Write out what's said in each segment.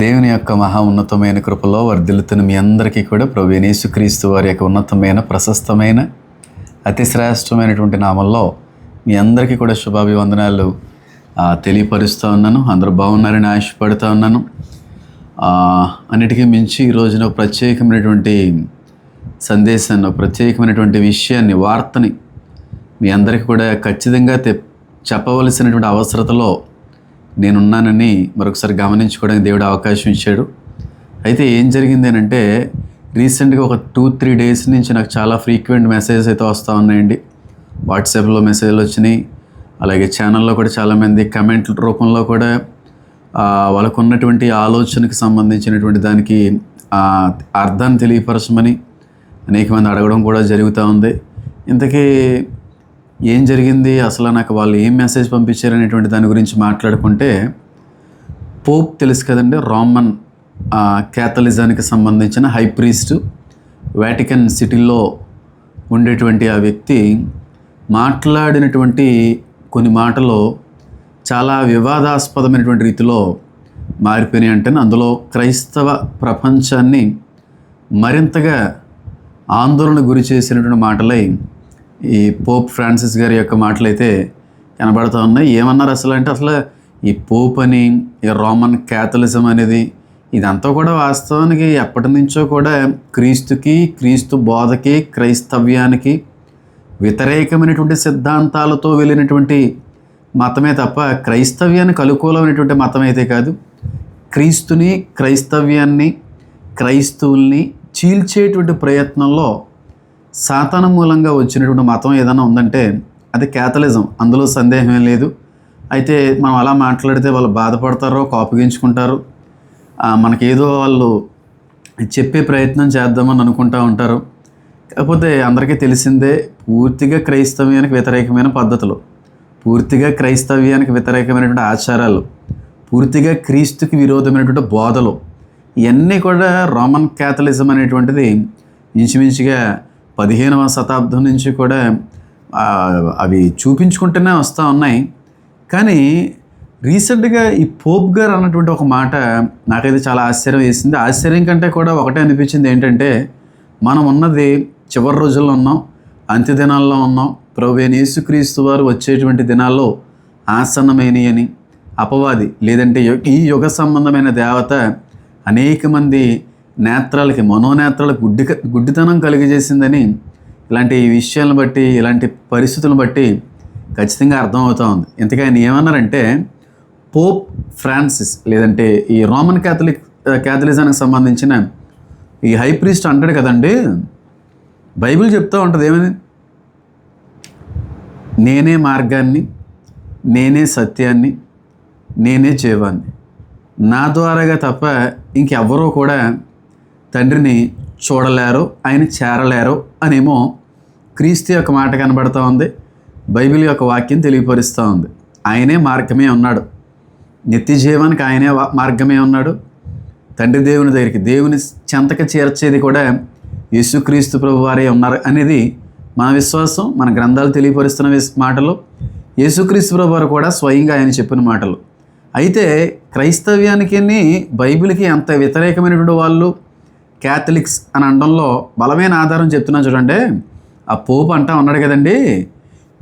దేవుని యొక్క మహా ఉన్నతమైన కృపలో వర్ధిల్లుతున్న మీ అందరికీ కూడా ప్రభు యేసుక్రీస్తు వారి యొక్క ఉన్నతమైన ప్రశస్తమైన అతి శ్రేష్టమైనటువంటి నామంలో మీ అందరికీ కూడా శుభాభివందనాలు తెలియపరుస్తూ ఉన్నాను. అందరూ బాగున్నారని ఆశపడుతూ ఉన్నాను. అన్నిటికీ మించి ఈ రోజున ప్రత్యేకమైనటువంటి సందేశాన్ని ఒక ప్రత్యేకమైనటువంటి విషయాన్ని వార్తని మీ అందరికీ కూడా ఖచ్చితంగా తె చెప్పవలసినటువంటి అవసరతలో నేనున్నానని మరొకసారి గమనించుకోవడానికి దేవుడు అవకాశం ఇచ్చాడు. అయితే ఏం జరిగింది అంటే రీసెంట్గా ఒక టూ త్రీ డేస్ నుంచి నాకు చాలా ఫ్రీక్వెంట్ మెసేజెస్ అయితే వస్తూ ఉన్నాయండి. వాట్సాప్లో మెసేజ్లు వచ్చినాయి. అలాగే ఛానల్లో కూడా చాలామంది కమెంట్ల రూపంలో కూడా వాళ్ళకు ఉన్నటువంటి ఆలోచనకు సంబంధించినటువంటి దానికి అర్థాన్ని తెలియపరచమని అనేక మంది అడగడం కూడా జరుగుతూ ఉంది. ఇంతకీ ఏం జరిగింది? అసలు నాకు వాళ్ళు ఏం మెసేజ్ పంపించారు అనేటువంటి దాని గురించి మాట్లాడుకుంటే పోప్ తెలుసు కదండి రోమన్ క్యాథలిజానికి సంబంధించిన హై ప్రీస్ట్ వాటికన్ సిటీలో ఉండేటువంటి ఆ వ్యక్తి మాట్లాడినటువంటి కొన్ని మాటలు చాలా వివాదాస్పదమైనటువంటి రీతిలో మారిపోయినాయి అంటే అందులో క్రైస్తవ ప్రపంచాన్ని మరింతగా ఆందోళన గురి చేసినటువంటి మాటలై ఈ పోప్ ఫ్రాన్సిస్ గారి యొక్క మాటలు అయితే కనబడుతూ ఉన్నాయి. ఏమన్నారు అసలు అంటే అసలు ఈ పోప్ అని ఈ రోమన్ క్యాథలిజం అనేది ఇదంతా కూడా వాస్తవానికి ఎప్పటి నుంచో కూడా క్రీస్తుకి క్రీస్తు బోధకి క్రైస్తవ్యానికి వ్యతిరేకమైనటువంటి సిద్ధాంతాలతో వెళ్ళినటువంటి మతమే తప్ప క్రైస్తవ్యానికి అనుకూలమైనటువంటి మతం అయితే కాదు. క్రీస్తుని క్రైస్తవ్యాన్ని క్రైస్తవుల్ని చీల్చేటువంటి ప్రయత్నంలో సాతాన మూలంగా వచ్చినటువంటి మతం ఏదైనా ఉందంటే అది క్యాథలిజం. అందులో సందేహం లేదు. అయితే మనం అలా మాట్లాడితే వాళ్ళు బాధపడతారో కోపగించుకుంటారు మనకేదో వాళ్ళు చెప్పే ప్రయత్నం చేద్దామని అనుకుంటూ ఉంటారు. కాకపోతే అందరికీ తెలిసిందే పూర్తిగా క్రైస్తవ్యానికి వ్యతిరేకమైన పద్ధతులు పూర్తిగా క్రైస్తవ్యానికి వ్యతిరేకమైనటువంటి ఆచారాలు పూర్తిగా క్రీస్తుకి విరోధమైనటువంటి బోధలు ఇవన్నీ కూడా రోమన్ క్యాథలిజం అనేటువంటిది ఇంచుమించుగా పదిహేనవ శతాబ్దం నుంచి కూడా అవి చూపించుకుంటూనే వస్తూ ఉన్నాయి. కానీ రీసెంట్గా ఈ పోప్ గారు అన్నటువంటి ఒక మాట నాకైతే చాలా ఆశ్చర్యం వేసింది. ఆశ్చర్యం కంటే కూడా ఒకటే అనిపించింది ఏంటంటే మనం ఉన్నది చివరి రోజుల్లో ఉన్నాం అంత్య దినాల్లో ఉన్నాం. ప్రభు యేసుక్రీస్తు వారు వచ్చేటువంటి దినాల్లో ఆసన్నమైనవి అని అపవాది లేదంటే ఈ యుగ సంబంధమైన దేవత అనేక మంది నేత్రాలకి మనోనేత్రాలకు గుడ్డి గుడ్డితనం కలిగజేసిందని ఇలాంటి విషయాలను బట్టి ఇలాంటి పరిస్థితులను బట్టి ఖచ్చితంగా అర్థమవుతూ ఉంది. ఇంతకాయన ఆయన ఏమన్నారంటే పోప్ ఫ్రాన్సిస్ లేదంటే ఈ రోమన్ క్యాథలిక్ క్యాథలిజానికి సంబంధించిన ఈ హై ప్రీస్ట్ అంటాడు కదండి బైబిల్ చెప్తూ ఉంటుంది ఏమని? నేనే మార్గాన్ని నేనే సత్యాన్ని నేనే జీవాన్ని నా ద్వారాగా తప్ప ఇంకెవ్వరూ కూడా తండ్రిని చూడలేరు ఆయన చేరలేరు అనేమో క్రీస్తు యొక్క మాట కనబడుతూ ఉంది బైబిల్ యొక్క వాక్యం తెలియపరుస్తూ ఉంది. ఆయనే మార్గమే ఉన్నాడు. నిత్య జీవానికి ఆయనే మార్గమే ఉన్నాడు. తండ్రి దేవుని దగ్గరికి దేవుని చెంతక చేర్చేది కూడా యేసుక్రీస్తు ప్రభు వారే ఉన్నారు అనేది మన విశ్వాసం మన గ్రంథాలు తెలియపరుస్తున్న మాటలు. యేసుక్రీస్తు ప్రభు వారు కూడా స్వయంగా ఆయన చెప్పిన మాటలు. అయితే క్రైస్తవ్యానికి బైబిల్కి అంత వ్యతిరేకమైనటువంటి వాళ్ళు క్యాథలిక్స్ అని అనడంలో బలమైన ఆధారం చెప్తున్నాను చూడండి. ఆ పోపు అంటా ఉన్నాడు కదండి.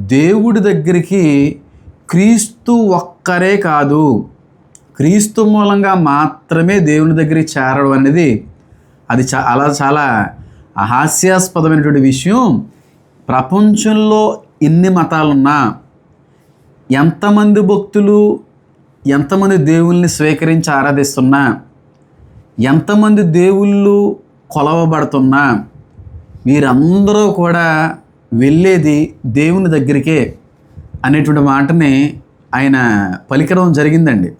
దేవుడి దగ్గరికి క్రీస్తు ఒక్కరే కాదు. క్రీస్తు మూలంగా మాత్రమే దేవుని దగ్గరికి చేరడం అనేది అది చా అలా చాలా హాస్యాస్పదమైనటువంటి విషయం. ప్రపంచంలో ఎన్ని మతాలున్నా ఎంతమంది భక్తులు ఎంతమంది దేవుల్ని స్వీకరించి ఆరాధిస్తున్నా ఎంతమంది దేవుళ్ళు కొలవబడుతున్నా వీరందరూ కూడా వెళ్ళేది దేవుని దగ్గరికే అనేటువంటి మాటని ఆయన పలికడం జరిగిందండి.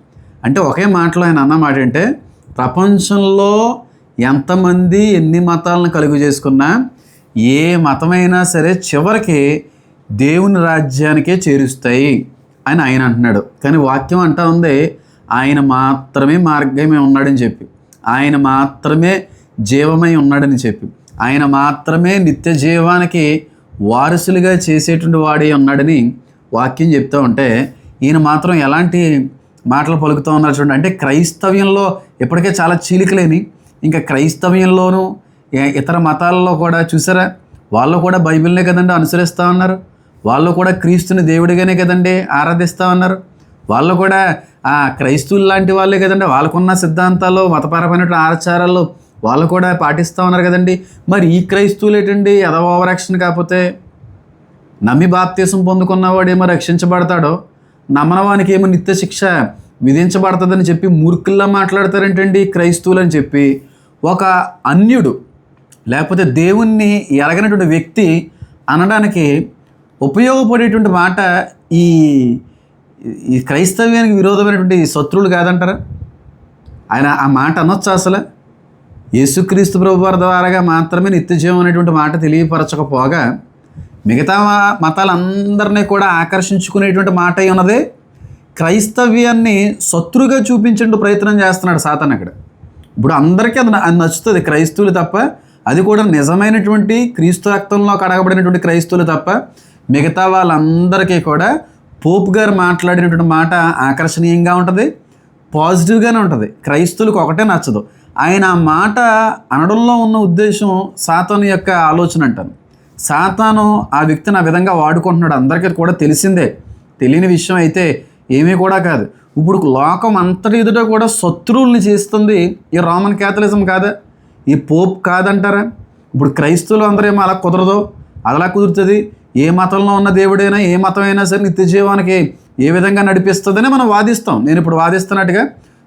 అంటే ఒకే మాటలో ఆయన అన్న మాట అంటే ప్రపంచంలో ఎంతమంది ఎన్ని మతాలను కలుగు చేసుకున్నా ఏ మతమైనా సరే చివరికి దేవుని రాజ్యానికే చేరుస్తాయి అని ఆయన అంటున్నాడు. కానీ వాక్యం అంటా ఉంది ఆయన మాత్రమే మార్గమే ఉన్నాడని చెప్పి. ఆయన మాత్రమే జీవమై ఉన్నాడని చెప్పి. ఆయన మాత్రమే నిత్య జీవానికి వారసులుగా చేసేటువంటి వాడే ఉన్నాడని వాక్యం చెప్తూ ఉంటే ఈయన మాత్రం ఎలాంటి మాటలు పలుకుతూ ఉన్నారు చూడండి. అంటే క్రైస్తవ్యంలో ఇప్పటికే చాలా చీలికలేని ఇంకా క్రైస్తవ్యంలోనూ ఇతర మతాలలో కూడా చూసారా? వాళ్ళు కూడా బైబిల్నే కదండి అనుసరిస్తూ ఉన్నారు. వాళ్ళు కూడా క్రీస్తుని దేవుడిగానే కదండి ఆరాధిస్తూ ఉన్నారు. వాళ్ళు కూడా ఆ క్రైస్తవులు లాంటి వాళ్ళే కదండి. వాళ్ళకున్న సిద్ధాంతాలు మతపరమైన ఆచారాలు వాళ్ళు కూడా పాటిస్తూ ఉన్నారు కదండి. మరి ఈ క్రైస్తవులు ఏంటండి? ఎదవ ఓవరాక్షన్ కాకపోతే నమ్మి బాప్తీసం పొందుకున్నవాడేమో రక్షించబడతాడో నమ్మనవానికి ఏమో నిత్య శిక్ష విధించబడుతుందని చెప్పి మూర్ఖుల్లా మాట్లాడతారేంటండి క్రైస్తవులు అని చెప్పి ఒక అన్యుడు లేకపోతే దేవుణ్ణి ఎరగనటువంటి వ్యక్తి అనడానికి ఉపయోగపడేటువంటి మాట ఈ ఈ క్రైస్తవ్యానికి విరోధమైనటువంటి శత్రువులు కాదంటారా? ఆయన ఆ మాట అనొచ్చా అసలు? యేసుక్రీస్తు ప్రభు వారి ద్వారాగా మాత్రమే నిత్యజీవం అనేటువంటి మాట తెలియపరచకపోగా మిగతా మతాలందరినీ కూడా ఆకర్షించుకునేటువంటి మాట అయి ఉన్నది క్రైస్తవ్యాన్ని శత్రుగా చూపించే ప్రయత్నం చేస్తున్నాడు సాతాన్ అక్కడ. ఇప్పుడు అందరికీ అది అది నచ్చుతుంది క్రైస్తవులు తప్ప. అది కూడా నిజమైనటువంటి క్రీస్తు రక్తంలో కడగబడినటువంటి క్రైస్తవులు తప్ప. మిగతా వాళ్ళందరికీ కూడా పోపు గారు మాట్లాడినటువంటి మాట ఆకర్షణీయంగా ఉంటుంది పాజిటివ్గానే ఉంటుంది. క్రైస్తవులకు ఒకటే నచ్చదు. ఆయన ఆ మాట అనడంలో ఉన్న ఉద్దేశం సాతాను యొక్క ఆలోచన అంటాను. సాతాను ఆ వ్యక్తిని ఆ విధంగా వాడుకుంటున్నాడు. అందరికీ కూడా తెలిసిందే. తెలియని విషయం అయితే ఏమీ కూడా కాదు. ఇప్పుడు లోకం అంతటి ఎదుట కూడా శత్రువుల్ని చేస్తుంది ఈ రోమన్ క్యాథలిజం కాదా? ఈ పోప్ కాదంటారా? ఇప్పుడు క్రైస్తవులు ఏమో అలా కుదరదు. అలా కుదురుతుంది. ఏ మతంలో ఉన్న దేవుడైనా ఏ మతం అయినా సరే నిత్య జీవానికి ఏ విధంగా నడిపిస్తుందని మనం వాదిస్తాం. నేను ఇప్పుడు వాదిస్తున్నట్టుగా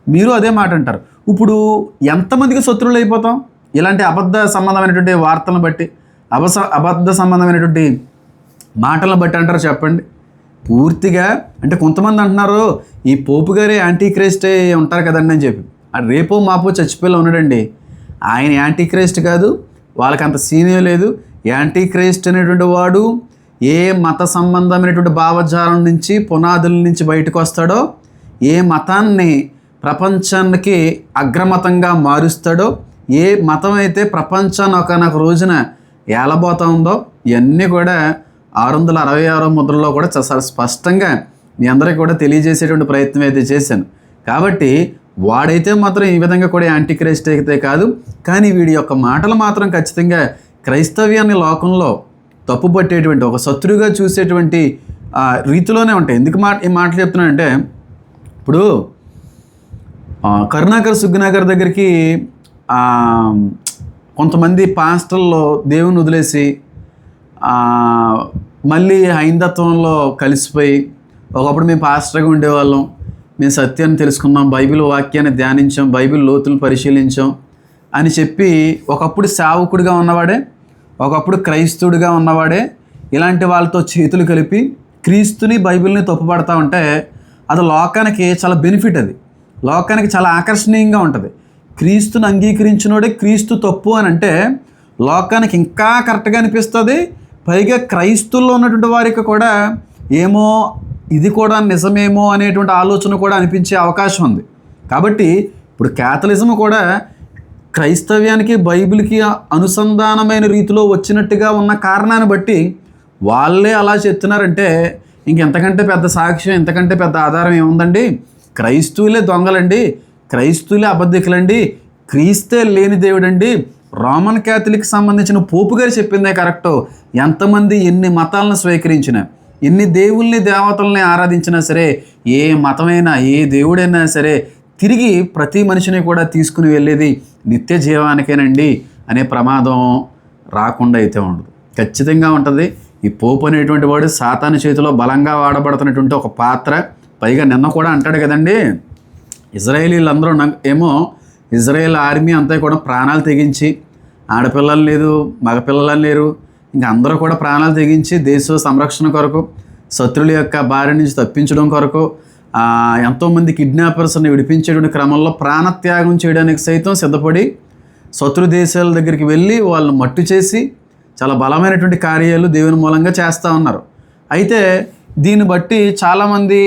మీరు అదే మాట అంటారు. ఇప్పుడు ఎంతమందికి శత్రువులు అయిపోతాం? ఇలాంటి అబద్ధ సంబంధమైనటువంటి వార్తలను బట్టి అబస అబద్ధ సంబంధమైనటువంటి మాటలను బట్టి అంటారు చెప్పండి. పూర్తిగా అంటే కొంతమంది అంటున్నారు ఈ పోపు గారే యాంటీ క్రైస్టే ఉంటారు కదండి అని చెప్పి. ఆ రేపో మాపో చచ్చిపోయి ఉన్నాడండి. ఆయన యాంటీ క్రైస్ట్ కాదు వాళ్ళకి అంత సీనియర్ లేదు. యాంటీ క్రైస్ట్ అనేటువంటి వాడు ఏ మత సంబంధమైనటువంటి భావజాలం నుంచి పునాదుల నుంచి బయటకు వస్తాడో ఏ మతాన్ని ప్రపంచానికి అగ్రమతంగా మారుస్తాడో ఏ మతం అయితే ప్రపంచాన్ని ఒకనొక రోజున ఏలబోతా ఉందో ఇవన్నీ కూడా ఆరు వందల అరవై ఆరో ముద్రలో కూడా చాలా స్పష్టంగా మీ అందరికీ కూడా తెలియజేసేటువంటి ప్రయత్నం అయితే చేశాను. కాబట్టి వాడైతే మాత్రం ఈ విధంగా కూడా యాంటీ క్రైస్ట్ అయితే కాదు కానీ వీడి యొక్క మాటలు మాత్రం ఖచ్చితంగా క్రైస్తవ్యాన్ని లోకంలో తప్పుపట్టేటువంటి ఒక శత్రువుగా చూసేటువంటి రీతిలోనే ఉంటాయి. ఎందుకు మా ఈ మాటలు చెప్తున్నానంటే ఇప్పుడు కరుణాకర్ సుగ్నాకర్ దగ్గరికి కొంతమంది పాస్టర్లో దేవుని వదిలేసి మళ్ళీ హైందత్వంలో కలిసిపోయి ఒకప్పుడు మేము పాస్టర్గా ఉండేవాళ్ళం. మేము సత్యాన్ని తెలుసుకున్నాం బైబిల్ వాక్యాన్ని ధ్యానించాం బైబిల్ లోతులు పరిశీలించాం అని చెప్పి ఒకప్పుడు సేవకుడిగా ఉన్నవాడే ఒకప్పుడు క్రైస్తవుడిగా ఉన్నవాడే ఇలాంటి వాళ్ళతో చేతులు కలిపి క్రీస్తుని బైబిల్ని తప్పుపడతా ఉంటే అది లోకానికి చాలా బెనిఫిట్ అది. లోకానికి చాలా ఆకర్షణీయంగా ఉంటుంది. క్రీస్తుని అంగీకరించినోడే క్రీస్తు తప్పు అని అంటే లోకానికి ఇంకా కరెక్ట్గా అనిపిస్తుంది. పైగా క్రైస్తుల్లో ఉన్నటువంటి వారికి కూడా ఏమో ఇది కూడా నిజమేమో అనేటువంటి ఆలోచన కూడా అనిపించే అవకాశం ఉంది. కాబట్టి ఇప్పుడు క్యాథలిజం కూడా క్రైస్తవ్యానికి బైబిల్కి అనుసంధానమైన రీతిలో వచ్చినట్టుగా ఉన్న కారణాన్ని బట్టి వాళ్ళే అలా చెప్తున్నారంటే ఇంకెంతకంటే పెద్ద సాక్ష్యం ఎంతకంటే పెద్ద ఆధారం ఏముందండి? క్రైస్తవులే దొంగలండి క్రైస్తవులే అబద్ధికులండి క్రీస్తే లేని దేవుడండి. రోమన్ క్యాథలిక్ సంబంధించిన పోపు గారు చెప్పిందే కరెక్ట్. ఎంతమంది ఎన్ని మతాలను స్వీకరించిన ఎన్ని దేవుల్ని దేవతల్ని ఆరాధించినా సరే ఏ మతమైనా ఏ దేవుడైనా సరే తిరిగి ప్రతి మనిషిని కూడా తీసుకుని వెళ్ళేది నిత్య జీవానికేనండి అనే ప్రమాదం రాకుండా అయితే ఉండదు. ఖచ్చితంగా ఉంటుంది. ఈ పోపు అనేటువంటి వాడు సాతాను చేతిలో బలంగా వాడబడుతున్నటువంటి ఒక పాత్ర. పైగా నిన్న కూడా అంటాడు కదండి ఇజ్రాయేలీలందరూ నాకు ఏమో ఇజ్రాయేల్ ఆర్మీ అంతా కూడా ప్రాణాలు తెగించి ఆడపిల్లలు లేదు మగపిల్లలు లేరు ఇంకా అందరూ కూడా ప్రాణాలు తెగించి దేశ సంరక్షణ కొరకు శత్రువుల యొక్క బారి నుంచి తప్పించడం కొరకు ఎంతోమంది కిడ్నాపర్స్ని విడిపించేటువంటి క్రమంలో ప్రాణత్యాగం చేయడానికి సైతం సిద్ధపడి శత్రు దేశాల దగ్గరికి వెళ్ళి వాళ్ళని మట్టు చేసి చాలా బలమైనటువంటి కార్యాలు దేవుని మూలంగా చేస్తూ ఉన్నారు. అయితే దీన్ని బట్టి చాలామంది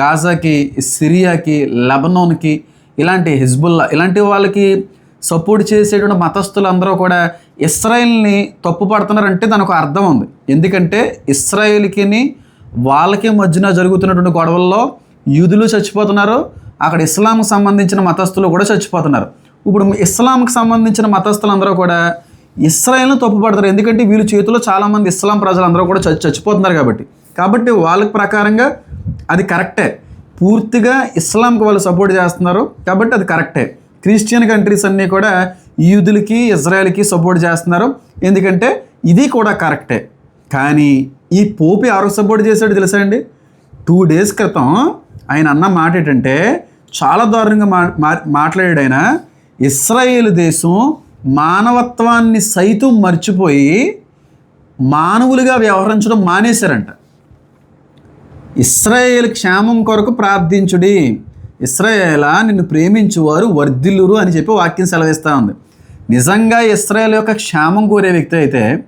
గాజాకి సిరియాకి లెబనోన్కి ఇలాంటి హిజ్బుల్లా ఇలాంటి వాళ్ళకి సపోర్ట్ చేసేటువంటి మతస్థులందరూ కూడా ఇస్రాయిల్ని తప్పు పడుతున్నారంటే దానికి అర్థం ఉంది. ఎందుకంటే ఇస్రాయిల్కిని వాళ్ళకి మధ్యన జరుగుతున్నటువంటి గొడవల్లో యూదులు చచ్చిపోతున్నారు. అక్కడ ఇస్లాంకి సంబంధించిన మతస్థులు కూడా చచ్చిపోతున్నారు. ఇప్పుడు ఇస్లాంకి సంబంధించిన మతస్థులందరూ కూడా ఇస్రాయల్ని తప్పుపడతారు. ఎందుకంటే వీళ్ళ చేతిలో చాలామంది ఇస్లాం ప్రజలందరూ కూడా చచ్చి చచ్చిపోతున్నారు కాబట్టి. కాబట్టి వాళ్ళకి ప్రకారంగా అది కరెక్టే. పూర్తిగా ఇస్లాంకి వాళ్ళు సపోర్ట్ చేస్తున్నారు కాబట్టి అది కరెక్టే. క్రిస్టియన్ కంట్రీస్ అన్నీ కూడా యూదులకి ఇజ్రాయెల్కి సపోర్ట్ చేస్తున్నారు. ఎందుకంటే ఇది కూడా కరెక్టే. కానీ ఈ పోపి ఎవరికి సపోర్ట్ చేశాడు తెలుసా అండి? టూ డేస్ క్రితం ఆయన అన్న మాట ఏంటంటే చాలా దారుణంగా మా మా- మాట్లాడాడు ఆయన. ఇస్రాయేల్ దేశం మానవత్వాన్ని సైతం మర్చిపోయి మానవులుగా వ్యవహరించడం మానేశారంట. ఇస్రాయేల్ క్షేమం కొరకు ప్రార్థించుడి. ఇస్రాయేలా నిన్ను ప్రేమించువారు వర్ధిల్లురు అని చెప్పి వాక్యం సెలవిస్తూ ఉంది. నిజంగా ఇస్రాయేల్ యొక్క క్షేమం కోరే వ్యక్తి అయితే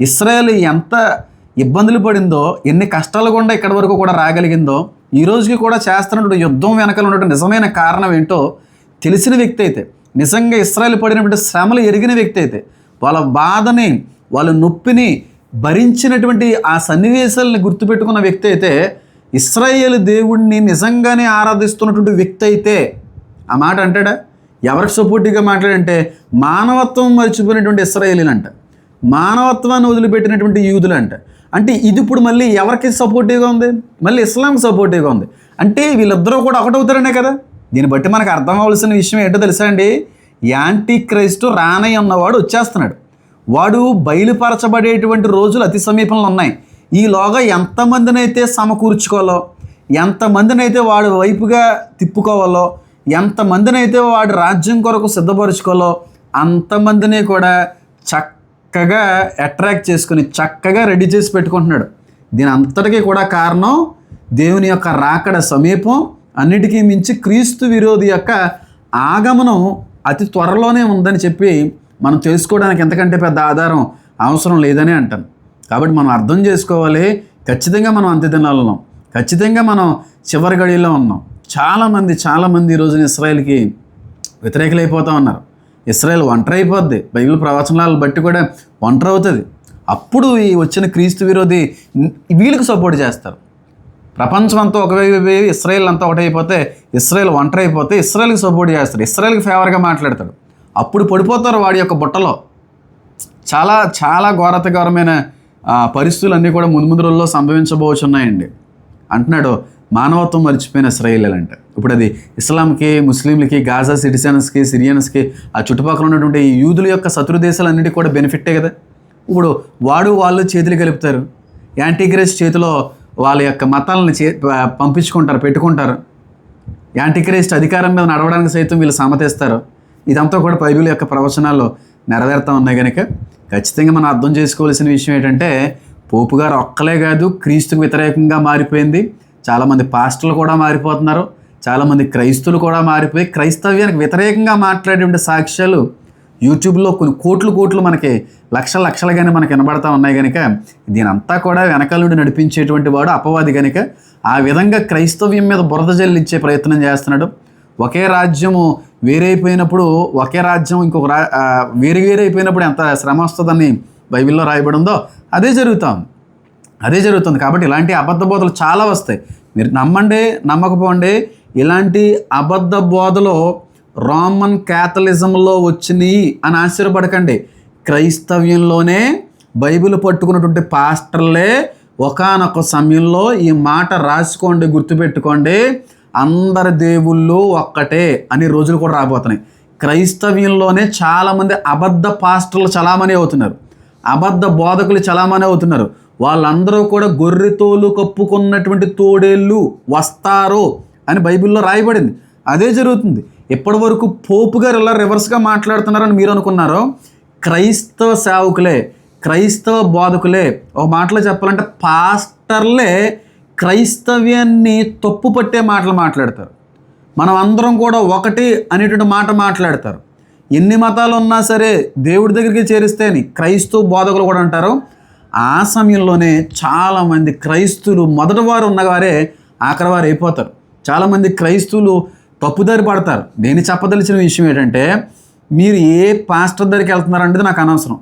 ఇస్రాయేల్ ఎంత ఇబ్బందులు పడిందో ఎన్ని కష్టాలు గుండా ఇక్కడి వరకు కూడా రాగలిగిందో ఈ రోజుకి కూడా చేస్తున్నటువంటి యుద్ధం వెనకాల ఉన్నటువంటి నిజమైన కారణం ఏంటో తెలిసిన వ్యక్తి అయితే నిజంగా ఇస్రాయల్ పడినటువంటి శ్రమలు ఎరిగిన వ్యక్తి అయితే వాళ్ళ బాధని వాళ్ళ నొప్పిని భరించినటువంటి ఆ సన్నివేశాలని గుర్తుపెట్టుకున్న వ్యక్తి అయితే ఇస్రాయేల్ దేవుణ్ణి నిజంగానే ఆరాధిస్తున్నటువంటి వ్యక్తి అయితే ఆ మాట అంటాడా? ఎవరికి సపోర్టివ్గా మాట్లాడంటే మానవత్వం మర్చిపోయినటువంటి ఇస్రాయేలీలంట మానవత్వాన్ని వదిలిపెట్టినటువంటి యూదులు అంట అంటే ఇది ఇప్పుడు మళ్ళీ ఎవరికి సపోర్టివ్గా ఉంది? మళ్ళీ ఇస్లాంకి సపోర్టివ్గా ఉంది. అంటే వీళ్ళిద్దరూ కూడా ఒకటవుతారనే కదా? దీన్ని బట్టి మనకు అర్థం అవ్వాల్సిన విషయం ఏంటో తెలుసా అండి? యాంటీ క్రైస్టు రానయ్య ఉన్నవాడు వచ్చేస్తున్నాడు. వాడు బయలుపరచబడేటువంటి రోజులు అతి సమీపంలో ఉన్నాయి. ఈలోగా ఎంతమందినైతే సమకూర్చుకోవాలో ఎంతమందినైతే వాడి వైపుగా తిప్పుకోవాలో ఎంతమందినైతే వాడి రాజ్యం కొరకు సిద్ధపరచుకోవాలో అంతమందిని కూడా చక్క చక్కగా అట్రాక్ట్ చేసుకుని చక్కగా రెడీ చేసి పెట్టుకుంటున్నాడు. దీని అంతటికీ కూడా కారణం దేవుని యొక్క రాకడ సమీపం అన్నిటికీ మించి క్రీస్తు విరోధి యొక్క ఆగమనం అతి త్వరలోనే ఉందని చెప్పి మనం తెలుసుకోవడానికి ఎంతకంటే పెద్ద ఆధారం అవసరం లేదని అంటాను. కాబట్టి మనం అర్థం చేసుకోవాలి ఖచ్చితంగా మనం అంత్యదినాలలో ఉన్నాం. ఖచ్చితంగా మనం చివరి గడిలో ఉన్నాం. చాలామంది చాలామంది ఈ రోజున ఇస్రాయల్కి వ్యతిరేకులైపోతూ ఉన్నారు. ఇస్రాయల్ ఒంటరి అయిపోద్ది. బైబిల్ ప్రవచనాలు బట్టి కూడా ఒంటరి అవుతుంది. అప్పుడు ఈ వచ్చిన క్రీస్తు విరోధి వీళ్ళకి సపోర్ట్ చేస్తారు. ప్రపంచం అంతా ఒకవైపు ఇస్రాయల్ అంతా ఒకటైపోతే ఇస్రాయల్ ఒంటరి అయిపోతే ఇస్రాయల్కి సపోర్ట్ చేస్తాడు. ఇస్రాయల్కి ఫేవర్గా మాట్లాడతాడు. అప్పుడు పడిపోతారు వాడి యొక్క బుట్టలో. చాలా చాలా ఘోరతకరమైన పరిస్థితులు అన్నీ కూడా ముందు ముందు రోజుల్లో సంభవించబోచున్నాయండి. అంటున్నాడు మానవత్వం మర్చిపోయిన ఇస్రాయేల్ అంటే ఇప్పుడు అది ఇస్లాంకి ముస్లింలకి గాజా సిటిజన్స్కి సిరియన్స్కి ఆ చుట్టుపక్కల ఉన్నటువంటి యూదుల యొక్క శత్రు దేశాలన్నిటికీ కూడా బెనిఫిట్టే కదా. ఇప్పుడు వాడు వాళ్ళు చేతులు కలుపుతారు. యాంటీగ్రేస్ చేతిలో వాళ్ళ యొక్క మతాలను చే పంపించుకుంటారు పెట్టుకుంటారు. యాంటీక్రైస్ట్ అధికారం మీద నడవడానికి సైతం వీళ్ళు సమ్మతిస్తారు. ఇదంతా కూడా బైబిల్ యొక్క ప్రవచనాల్లో నెరవేరుతా ఉన్నాయి కనుక ఖచ్చితంగా మనం అర్థం చేసుకోవాల్సిన విషయం ఏంటంటే పోపు గారు ఒక్కలే కాదు క్రీస్తుకు వ్యతిరేకంగా మారిపోయింది. చాలామంది పాస్టర్లు కూడా మారిపోతున్నారు. చాలామంది క్రైస్తువులు కూడా మారిపోయి క్రైస్తవ్యానికి వ్యతిరేకంగా మాట్లాడేటువంటి సాక్ష్యాలు యూట్యూబ్లో కొన్ని కోట్లు కోట్లు మనకి లక్షల లక్షలుగానే మనకి వినబడతా ఉన్నాయి కనుక దీనంతా కూడా వెనకాల నుండి నడిపించేటువంటి వాడు అపవాది కనుక ఆ విధంగా క్రైస్తవ్యం మీద బురద జల్లించే ప్రయత్నం చేస్తున్నాడు. ఒకే రాజ్యము వేరైపోయినప్పుడు ఒకే రాజ్యం ఇంకొక రా వేరు వేరైపోయినప్పుడు ఎంత శ్రమ వస్తుందని బైబిల్లో రాయబడి ఉందో అదే జరుగుతాం. అదే జరుగుతుంది. కాబట్టి ఇలాంటి అబద్ధ బోధలు చాలా వస్తాయి. మీరు నమ్మండి నమ్మకపోండి ఇలాంటి అబద్ధ బోధలు రోమన్ క్యాథలిజంలో వచ్చినాయి అని ఆశ్చర్యపడకండి. క్రైస్తవ్యంలోనే బైబిల్ పట్టుకున్నటువంటి పాస్టర్లే ఒకానొక సమయంలో ఈ మాట రాసుకోండి గుర్తుపెట్టుకోండి. అందరి దేవుళ్ళు ఒక్కటే అని రోజులు కూడా రాబోతున్నాయి. క్రైస్తవ్యంలోనే చాలామంది అబద్ధ పాస్టర్లు చలామణి అవుతున్నారు. అబద్ధ బోధకులు చలామణి అవుతున్నారు. వాళ్ళందరూ కూడా గొర్రెతోలు కప్పుకున్నటువంటి తోడేళ్ళు వస్తారు అని బైబిల్లో రాయబడింది. అదే జరుగుతుంది. ఇప్పటి వరకు పోపు గారు ఇలా రివర్స్గా మాట్లాడుతున్నారని మీరు అనుకున్నారో క్రైస్తవ సేవకులే క్రైస్తవ బోధకులే ఒక మాటలో చెప్పాలంటే పాస్టర్లే క్రైస్తవ్యాన్ని తప్పు పట్టే మాటలు మాట్లాడతారు. మనం అందరం కూడా ఒకటి అనేటువంటి మాట మాట్లాడతారు. ఎన్ని మతాలు ఉన్నా సరే దేవుడి దగ్గరికి చేరిస్తే అని క్రైస్తవ బోధకులు కూడా అంటారు ఆ సమయంలోనే చాలామంది క్రైస్తువులు మొదటివారు ఉన్నవారే ఆఖరివారు అయిపోతారు. చాలామంది క్రైస్తువులు తప్పుదారి పడతారు. నేను చెప్పదలిచిన విషయం ఏంటంటే మీరు ఏ పాస్టర్ దగ్గరికి వెళ్తున్నారనేది నాకు అనవసరం.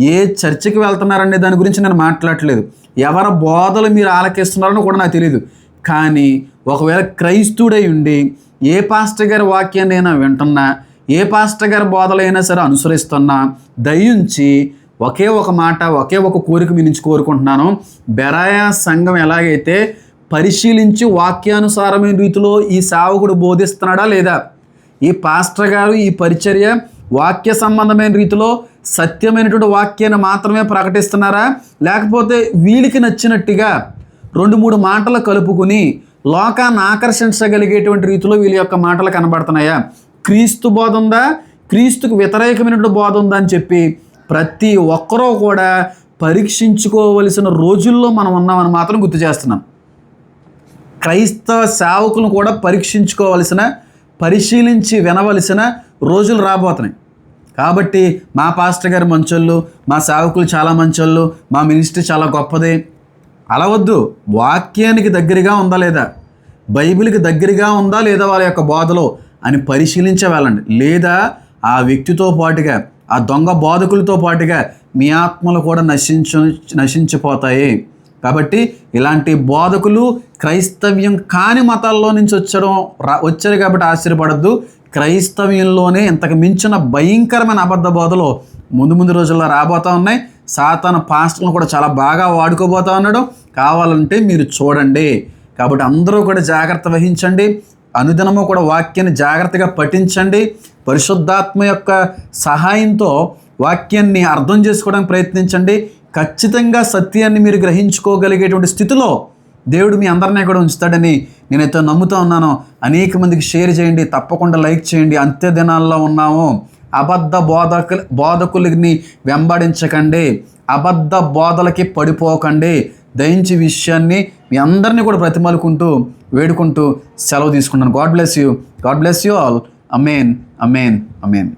ఏ చర్చికి వెళ్తున్నారనే దాని గురించి నేను మాట్లాడట్లేదు ఎవరి బోధలు మీరు ఆలకిస్తున్నారని కూడా నాకు తెలియదు కానీ ఒకవేళ క్రైస్తుడై ఉండి ఏ పాస్టర్ గారి వాక్యాన్ని అయినా వింటున్నా ఏ పాస్టర్ గారి బోధలైనా సరే అనుసరిస్తున్నా దయించి ఒకే ఒక మాట ఒకే ఒక కోరిక మీ నుంచి కోరుకుంటున్నాను. బెరాయా సంఘం ఎలాగైతే పరిశీలించి వాక్యానుసారమైన రీతిలో ఈ సేవకుడు బోధిస్తున్నాడా లేదా? ఈ పాస్టర్ గారు ఈ పరిచర్య వాక్య సంబంధమైన రీతిలో సత్యమైనటువంటి వాక్యాన్ని మాత్రమే ప్రకటిస్తున్నారా? లేకపోతే వీళ్ళకి నచ్చినట్టుగా రెండు మూడు మాటలు కలుపుకుని లోకాన్ని ఆకర్షించగలిగేటువంటి రీతిలో వీళ్ళ యొక్క మాటలు కనబడుతున్నాయా? క్రీస్తు బోధ ఉందా? క్రీస్తుకు వ్యతిరేకమైనటువంటి బోధ ఉందా అని చెప్పి ప్రతి ఒక్కరూ కూడా పరీక్షించుకోవలసిన రోజుల్లో మనం ఉన్నామని మాత్రం గుర్తు చేస్తున్నాం. క్రైస్తవ సేవకులను కూడా పరీక్షించుకోవలసిన పరిశీలించి వినవలసిన రోజులు రాబోతున్నాయి. కాబట్టి మా పాస్టర్ గారు మంచోళ్ళు మా సేవకులు చాలా మంచోళ్ళు మా మినిస్ట్రీ చాలా గొప్పది. అలా వద్దు వాక్యానికి దగ్గరగా ఉందా లేదా? బైబిల్కి దగ్గరగా ఉందా లేదా వాళ్ళ యొక్క బోధలో అని పరిశీలించే వెళ్ళండి. లేదా ఆ వ్యక్తితో పాటుగా ఆ దొంగ బోధకులతో పాటుగా మీ ఆత్మలు కూడా నశించు నశించిపోతాయి. కాబట్టి ఇలాంటి బోధకులు క్రైస్తవ్యం కాని మతాల్లో నుంచి వచ్చడం రా వచ్చారు కాబట్టి ఆశ్చర్యపడద్దు. క్రైస్తవ్యంలోనే ఇంతకు మించిన భయంకరమైన అబద్ధ బోధలు ముందు ముందు రోజుల్లో రాబోతా ఉన్నాయి. సాతాన పాస్టర్లను కూడా చాలా బాగా వాడుకోబోతా ఉన్నాడు. కావాలంటే మీరు చూడండి. కాబట్టి అందరూ కూడా జాగ్రత్త వహించండి. అనుదినము కూడా వాక్యాన్ని జాగ్రత్తగా పఠించండి. పరిశుద్ధాత్మ యొక్క సహాయంతో వాక్యాన్ని అర్థం చేసుకోవడానికి ప్రయత్నించండి. ఖచ్చితంగా సత్యాన్ని మీరు గ్రహించుకోగలిగేటువంటి స్థితిలో దేవుడు మీ అందరినీ కూడా ఉంచుతాడని నేనైతే నమ్ముతూ ఉన్నాను. అనేక మందికి షేర్ చేయండి తప్పకుండా లైక్ చేయండి. అంత్య దినాల్లో ఉన్నాము. అబద్ధ బోధకు బోధకులని వెంబడించకండి. అబద్ధ బోధలకి పడిపోకండి. దయించి విషయాన్ని మీ అందరినీ కూడా ప్రతిమలుకుంటూ వేడుకుంటూ సెలవు తీసుకుంటాను God bless you. God bless you all. Amen, amen, amen.